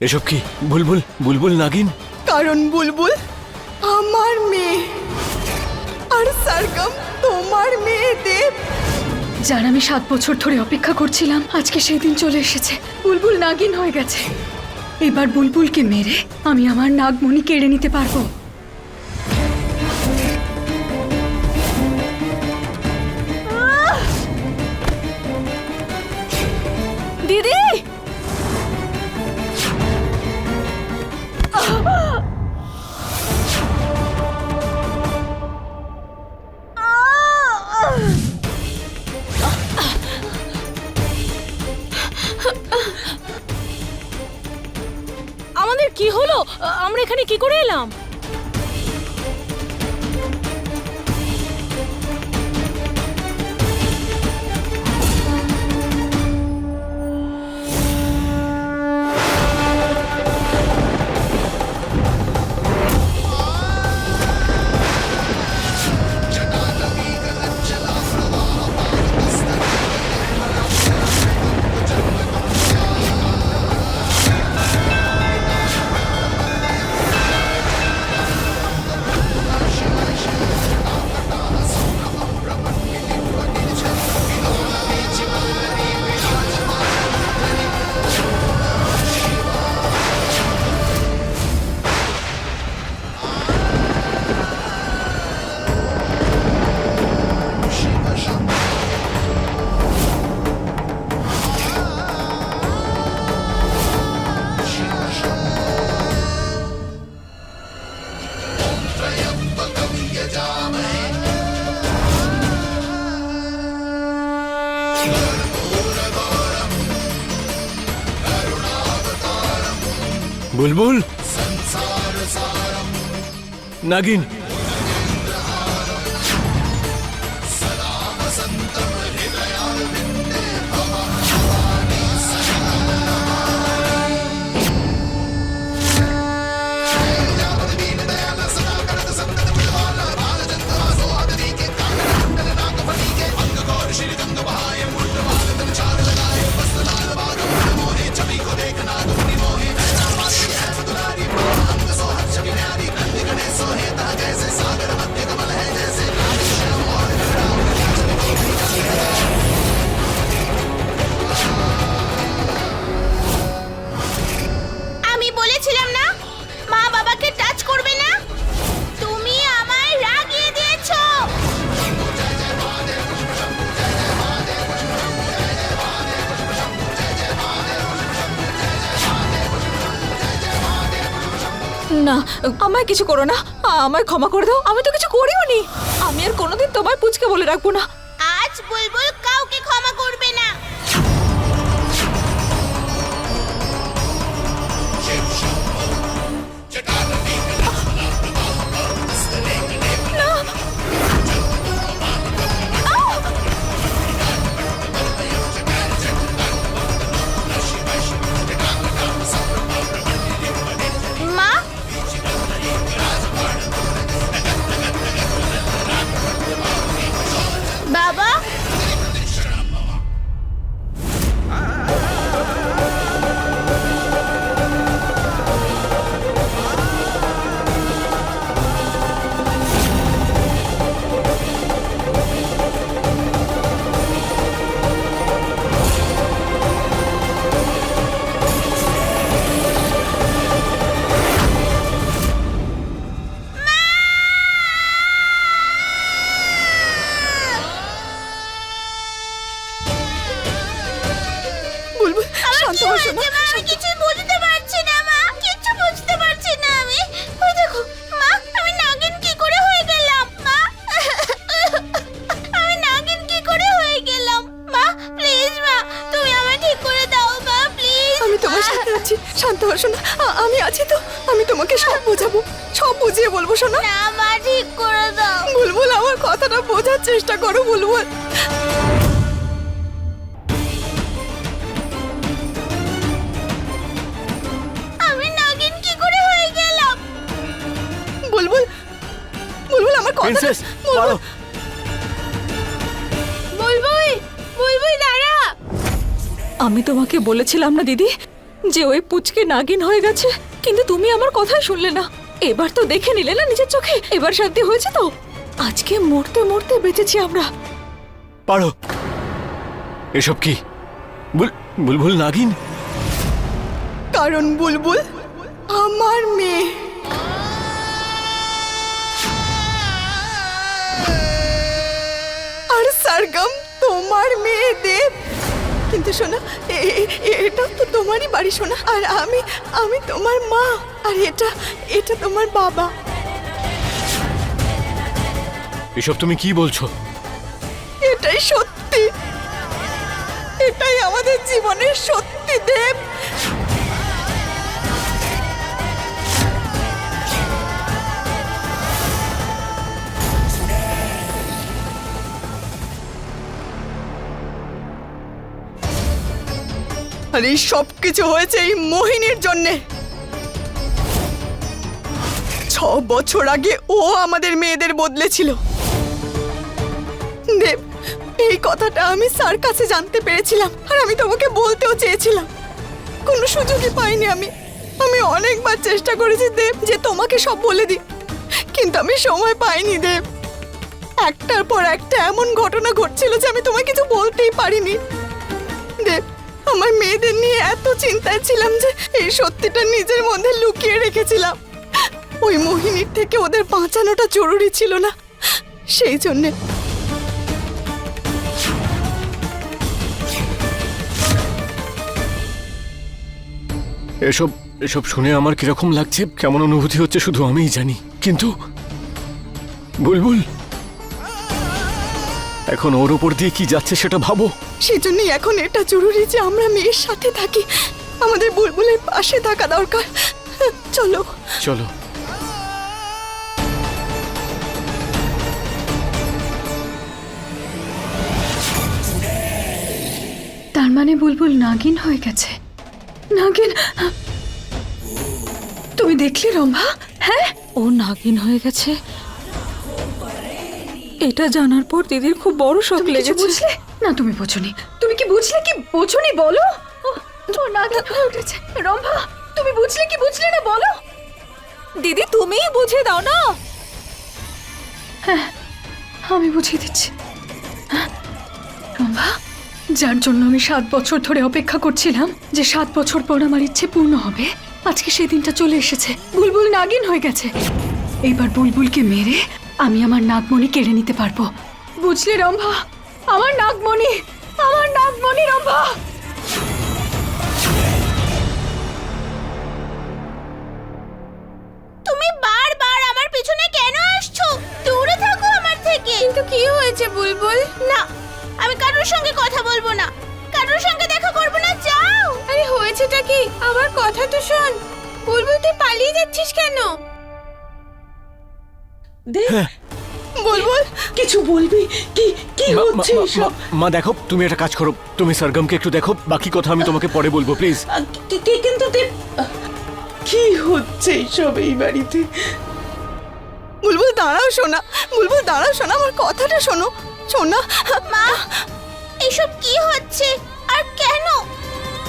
এসব কি? বুলবুল বুলবুল নাগিন? কারণ বুলবুল আমার মেয়ে। আর সারগম তোমার মেয়ে দেব। যার আমি সাত বছর ধরে অপেক্ষা করছিলাম আজকে সেই দিন চলে এসেছে। বুলবুল নাগিন হয়ে গেছে। এবার বুলবুলকে মেরে আমি আমার নাগমণি কেড়ে নিতে পারব। দিদি! বুলবুল নাগিন আমায় কিছু করো না, আমায় ক্ষমা করে দাও, আমি তো কিছু করিও নি আমি আর কোনোদিন তোমায় পুচকে বলে রাখব না। প্রিন্সেস পারো বুলবুল বুলবুল দাঁড়া। আমি তোমাকে বলেছিলাম না দিদি যে ওই পুচকে নাগিন হয়ে গেছে। কিন্তু তুমি আমার কথাই শুনলে না। এবার তো দেখে নিলে না নিজের চোখে। এবার শান্তি হয়েছে তো? আজকে মরতে মরতে বেঁচেছি আমরা। পারো। এসব কি? বুল বুলবুল নাগিন? কারণ বুলবুল আমার মেয়ে। সারগম তোমার মেয়ে দেব। কিন্তু শোনা এটা তো তোমারই বাড়ি শোনা আর আমি আমি তোমার মা আর এটা এটা তোমার বাবা। এসব তুমি কি বলছো? এটাই সত্যি। এটাই আমাদের জীবনের সত্যি দেব। আর এই সব কিছু হয়েছে এই মোহিনীর জন্যে। ছ বছর আগে ও আমাদের মেয়েদের বদলেছিল। দেব, এই কথাটা আমি স্যার কাছে জানতে পেরেছিলাম আর আমি তোমাকে বলতেও চেয়েছিলাম। কোনো সুযোগই পাইনি আমি। আমি অনেকবার চেষ্টা করেছি দেব যে তোমাকে সব বলে দিই কিন্তু আমি সময় পাইনি দেব। একটার পর একটা এমন ঘটনা ঘটছিল যে আমি তোমায় কিছু বলতেই পারিনি। দেব আমার মেয়েদের নিয়ে এত চিন্তায় ছিলাম যে এই সত্যিটা নিজের মধ্যে লুকিয়ে রেখেছিলাম। ওই মোহিনীর থেকে ওদের বাঁচানোটা জরুরি ছিল না। সেই জন্যে এসব এসব শুনে আমার কীরকম লাগছে, কেমন অনুভূতি হচ্ছে শুধু আমিই জানি। কিন্তু বুলবুল, এখন ওর ওপর দিয়ে কি যাচ্ছে সেটা ভাবো। সেজন্যই এখন এটা জরুরি যে আমরা মেয়ের সাথে থাকি। আমাদের বুলবুলের পাশে থাকা দরকার। চলো। চলো। তার মানে বুলবুল নাগিন হয়ে গেছে। নাগিন তুমি দেখলে রম্ভা? হ্যাঁ? ও নাগিন হয়ে গেছে। এটা জানার পর দিদির খুব বড় শখ লেগেছে। বুঝলে? না তুমি বোঝনি। তুমি কি বুঝলে কি বোঝনি বলো? ও উঠেছে। রম্ভা তুমি বুঝলে কি বুঝলে না বলো? দিদি তুমিই বুঝে দাও না। হ্যাঁ আমি বুঝিয়ে দিচ্ছি। হ্যাঁ? রম্ভা যার জন্য আমি সাত বছর ধরে অপেক্ষা করছিলাম যে সাত বছর পর আমার ইচ্ছে পূর্ণ হবে আজকে সেই দিনটা চলে এসেছে। বুলবুল নাগিন হয়ে গেছে। এইবার বুলবুলকে মেরে আমি আমার নাগমণি কেড়ে নিতে পারব। বুঝলে রম্ভা? আমার নাগমণি আমার নাগমণি রম্ভা তুমি বারবার আমার পিছনে কেন আসছো? দূরে থাকো আমার থেকে। কিন্তু কি হয়েছে বুলবুল? না আমি কারোর সঙ্গে কথা বলব না। কারোর সঙ্গে দেখা করব না যাও। আরে হয়েছেটা কি? আমার কথা তো শোন। বুলবুল তুই পালিয়ে যাচ্ছিস কেন? বুলবুল কিছু বলবি? কি কি হচ্ছে এসব? মা- দেখো তুমি একটা কাজ করো। তুমি সরগমকে একটু দেখো বাকি কথা আমি তোমাকে পরে বলব প্লিজ। আ, কি- কি- কিন্তু আ, কি হচ্ছে এইসব এই বাড়িতে? বুলবুল দাঁড়াও শোনা বুলবুল দাঁড়াও শোনা আমার কথাটা শোনো। শোনা মা এসব কি হচ্ছে? আর কেন?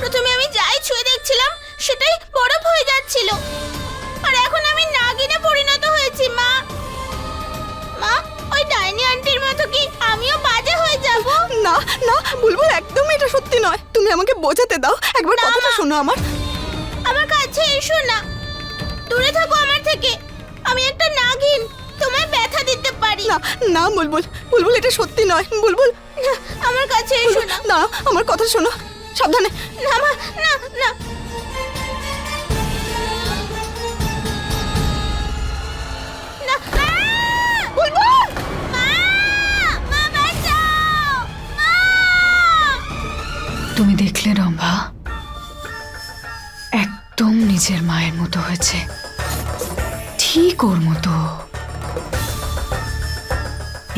প্রথমে আমি যাই ছুঁয়ে দেখছিলাম সেটাই বরফ হয়ে যাচ্ছিল। আর এখন আমি নাগিনে পরিণত হয়েছি মা। কি? আমিও বাজে হয়ে যাব। না না বুলবুল একদম এটা সত্যি নয়। তুমি আমাকে বোঝাতে দাও। একবার কথাটা শোনো আমার। আমার কাছে এসো না। দূরে থাকো আমার থেকে। আমি একটা নাগিন। তোমায় ব্যথা দিতে পারি। না না বুলবুল বুলবুল এটা সত্যি নয়। বুলবুল আমার কাছে এসো না। না আমার কথা শোনো। সাবধানে। না না না। তুমি দেখলে রম্ভা? একদম নিজের মায়ের মতো হয়েছে। ঠিক ওর মতো।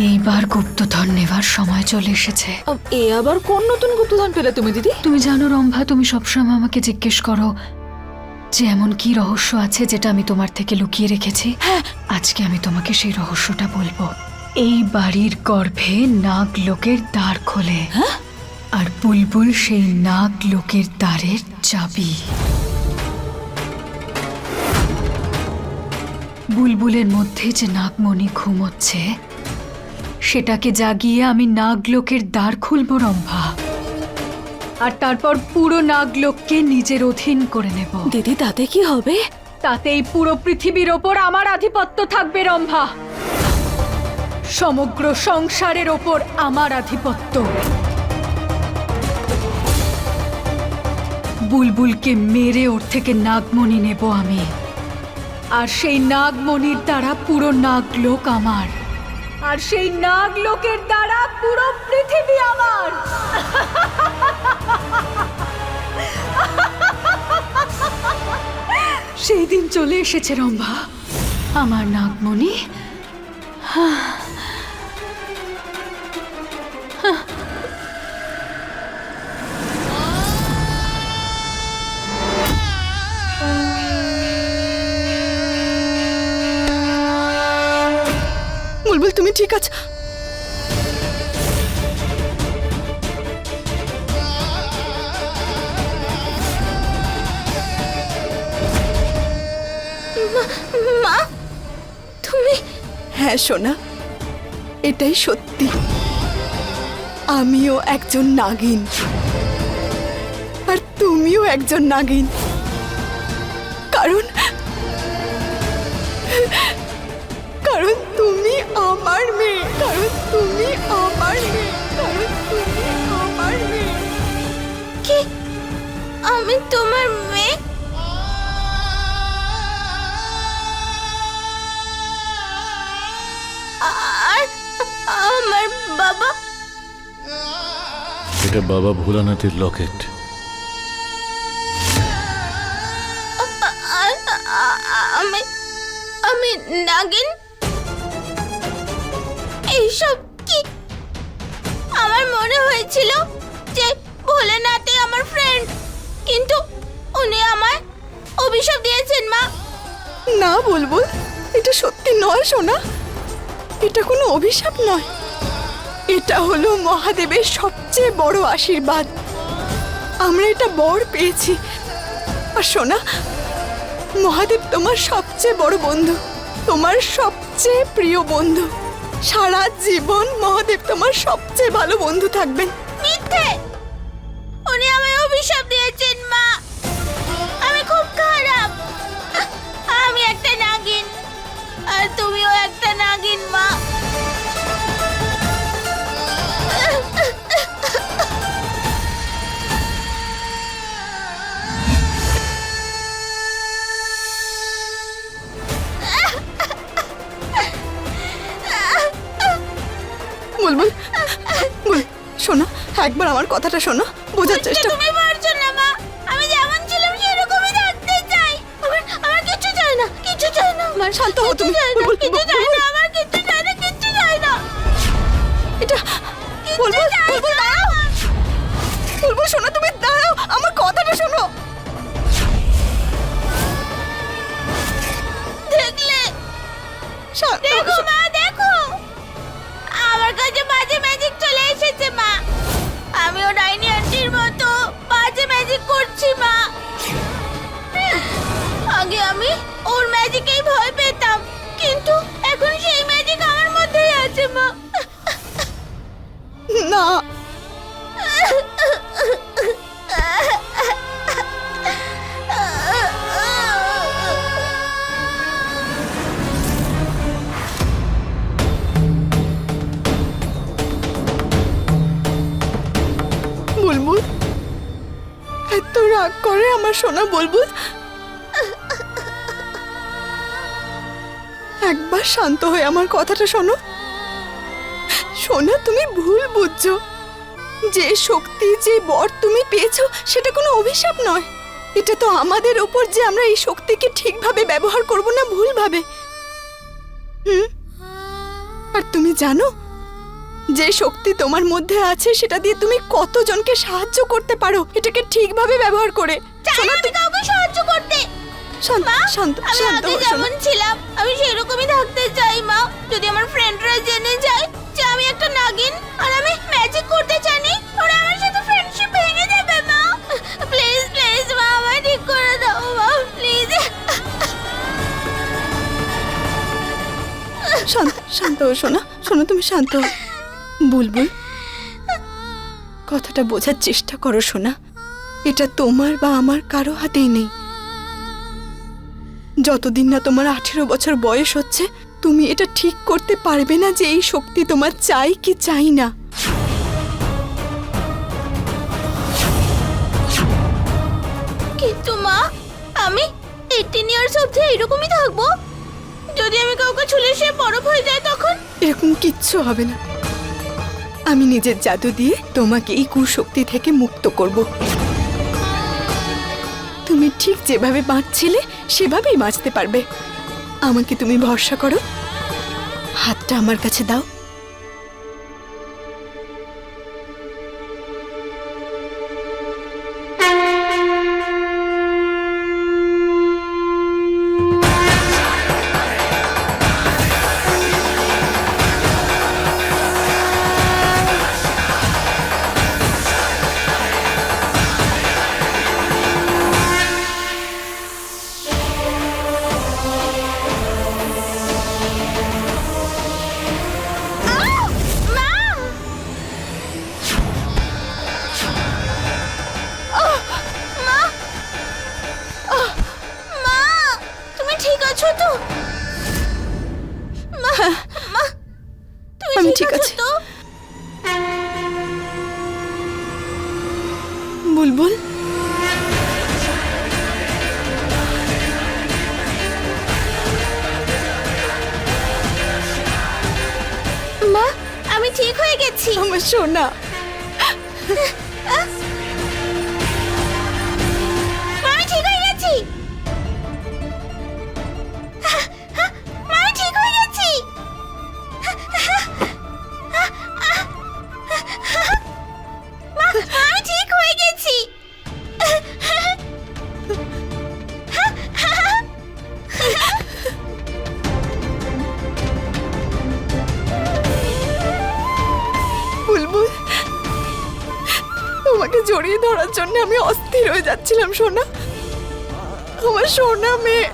এইবার গুপ্তধন নেবার সময় চলে এসেছে। এ আবার কোন নতুন গুপ্তধন পেলে তুমি দিদি? তুমি জানো রম্ভা তুমি সবসময় আমাকে জিজ্ঞেস করো যে এমন কি রহস্য আছে যেটা আমি তোমার থেকে লুকিয়ে রেখেছি? হ্যাঁ। আজকে আমি তোমাকে সেই রহস্যটা বলব। এই বাড়ির গর্ভে নাগ লোকের দ্বার খোলে। আর বুলবুল সেই নাগ লোকের দ্বারের চাবি। বুলবুলের মধ্যে যে নাগমণি ঘুমোচ্ছে সেটাকে জাগিয়ে আমি নাগলোকের দ্বার খুলব রম্ভা। আর তারপর পুরো নাগলোককে নিজের অধীন করে নেব। দিদি তাতে কি হবে? তাতে এই পুরো পৃথিবীর ওপর আমার আধিপত্য থাকবে রম্ভা। সমগ্র সংসারের ওপর আমার আধিপত্য। বুলবুলকে মেরে ওর থেকে নাগমণি নেব আমি। আর সেই নাগমণির দ্বারা পুরো নাগলোক আমার। আর সেই নাগলোকের দ্বারা পুরো পৃথিবী আমার। সেই দিন চলে এসেছে রম্ভা। আমার নাগমণি। বুলবুল ঠিক আছো। মা তুমি হ্যাঁ সোনা, এটাই সত্যি। আমিও একজন নাগিন। আর তুমিও একজন নাগিন। কারণ তোমার মেয়ে? আর আমার বাবা? এটা বাবা ভোলানাথের লকেট। আমি আমি নাগিন? এইসব কি? আমার মনে হয়েছিল যে ভোলেনাথে আমার ফ্রেন্ড কিন্তু উনি আমায় অভিশাপ দিয়েছেন মা। না বুলবুল এটা সত্যি নয় সোনা। এটা কোনো অভিশাপ নয়। এটা হলো মহাদেবের সবচেয়ে বড় আশীর্বাদ। আমরা এটা বর পেয়েছি। আর সোনা মহাদেব তোমার সবচেয়ে বড় বন্ধু তোমার সবচেয়ে প্রিয় বন্ধু। সারা জীবন মহাদেব তোমার সবচেয়ে ভালো বন্ধু থাকবেন। মিথ্যে! অভিশাপ দিয়েছেন মা। আমি খুব খারাপ। আমি একটা নাগিন। আর তুমিও একটা নাগিন মা। বুলবুল বুল শোনো একবার আমার কথাটা শোনো বোঝার চেষ্টা তুমি শান্ত হও তুমি। কিছু চাই না আমার কিছু চাই না কিছু চাই না। এটা বুলবুল বুলবুল দাঁড়াও। বুলবুল শোনো তুমি দাঁড়াও আমার কথাটা শোনো। দেখলে? দেখো মা দেখো। আমার কাছে বাজে ম্যাজিক চলে এসেছে মা। আমিও ডাইনি বুলবুল একবার শান্ত হয়ে আমার কথাটা শোনো। সোনা, তুমি ভুল বুঝছ। যে শক্তি, যে বর তুমি পেয়েছ, সেটা কোনো অভিশাপ নয়। এটা তো আমাদের ওপর যে আমরা এই শক্তিকে ঠিকভাবে ব্যবহার করব না ভুলভাবে। হুম? আর তুমি জানো, যে শক্তি তোমার মধ্যে আছে, সেটা দিয়ে তুমি কতজনকে সাহায্য করতে পারো, এটাকে ঠিকভাবে ব্যবহার করে। চাই আমি কাউকে সাহায্য করতে। শান্ত শান্ত আমি শান্ত আগে যেমন ছিলাম আমি সেরকমই থাকতে চাই মা। যদি আমার ফ্রেন্ডরা জেনে যায় যে আমি একটা নাগিন আর আমি ম্যাজিক করতে জানি ওরা আমার সাথে ফ্রেন্ডশিপ ভেঙে দেবে মা। প্লিজ প্লিজ মা আমায় ঠিক করে দাও মা প্লিজ শান্ত শান্ত শোনা শোনো তুমি শান্ত বুলবুল কথাটা বোঝার চেষ্টা করো শোনা এটা তোমার বা আমার কারও হাতেই নেই। যতদিন না তোমার আঠেরো বছর বয়স হচ্ছে তুমি এটা ঠিক করতে পারবে না যে এই শক্তি তোমার চাই কি চাই না। কিন্তু মা আমি এইটিন ইয়ার্স অব্দি এরকমই থাকব। যদি আমি কাউকে ছুলে সে বরফ হয়ে যায় তখন? এরকম কিচ্ছু হবে না। আমি নিজের জাদু দিয়ে তোমাকে এই কুশক্তি থেকে মুক্ত করব। ঠিক যেভাবে বাঁচছিলে সেভাবেই বাঁচতে পারবে। আমাকে তুমি ভরসা করো। হাতটা আমার কাছে দাও। যাচ্ছিলাম সোনা। আমার সোনা মেয়ে।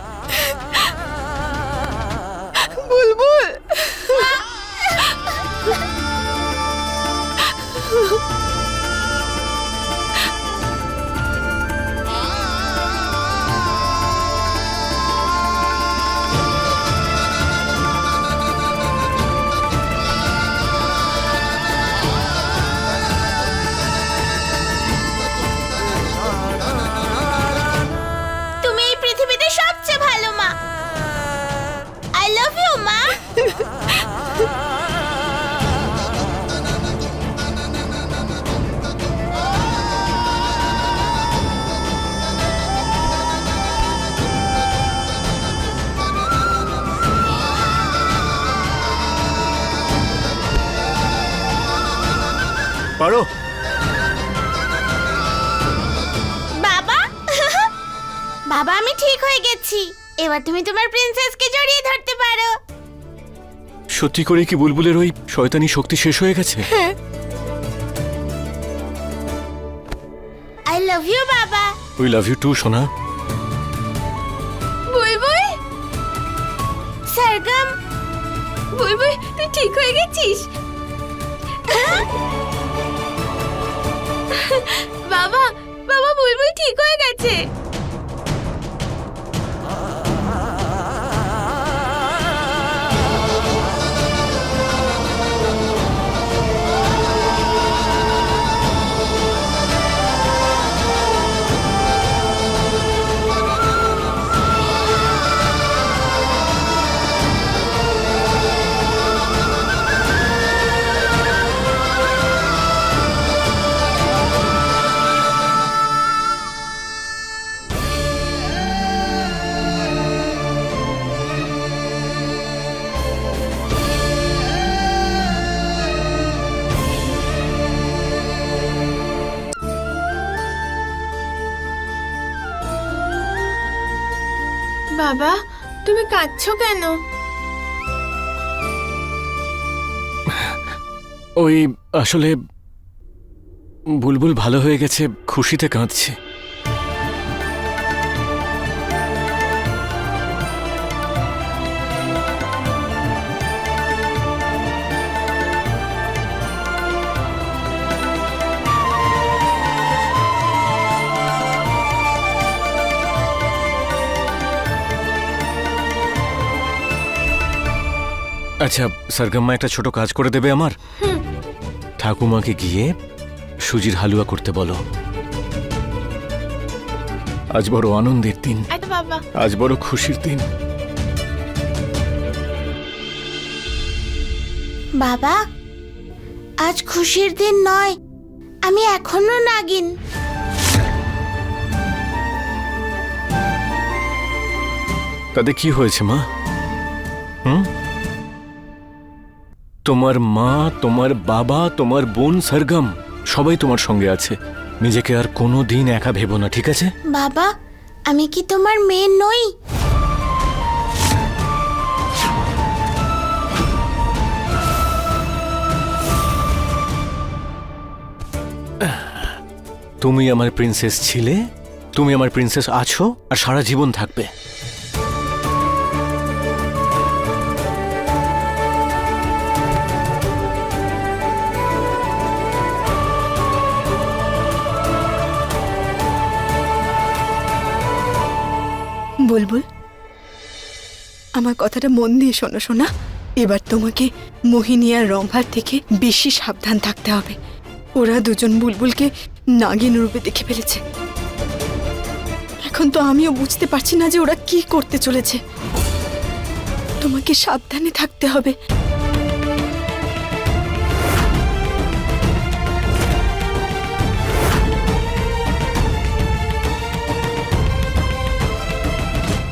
এবার তুমি তোমার প্রিন্সেসকে জড়িয়ে ধরতে পারো। সত্যি করে কি বুলবুলের ওই শয়তানি শক্তি শেষ হয়ে গেছে? আই লাভ ইউ বাবা। উই লাভ ইউ টু সোনা। বুলবুল? সরগম বুলবুল তুই ঠিক হয়ে গেছিস? বাবা বাবা বুলবুল ঠিক হয়ে গেছে। কাঁদছো কেন? ওই আসলে বুলবুল ভালো হয়ে গেছে খুশিতে কাঁদছে। আচ্ছা সরগম্মা একটা ছোট কাজ করে দেবে আমার। ঠাকুমাকে গিয়ে সুজির হালুয়া করতে বলো। আজ বড় আনন্দের দিন। আজ বড় খুশির দিন। বাবা আজ খুশির দিন নয় আমি এখনও নাগিন। তাতে কি হয়েছে মা? হুম? তোমার মা তোমার বাবা তোমার বোন সরগম সবাই তোমার সঙ্গে আছে। নিজেকে আর কোনো দিন একা ভেবো না ঠিক আছে? বাবা আমি কি তোমার মেয়ে নই? তুমি আমার প্রিন্সেস ছিলে তুমি আমার প্রিন্সেস আছো আর সারা জীবন থাকবে। আমার কথাটা মন দিয়ে শোনো শোনা এবার তোমাকে মোহিনী আর রম্ভার থেকে বেশি সাবধান থাকতে হবে। ওরা দুজন বুলবুলকে নাগিন রূপে দেখে ফেলেছে। এখন তো আমিও বুঝতে পারছি না যে ওরা কি করতে চলেছে। তোমাকে সাবধানে থাকতে হবে।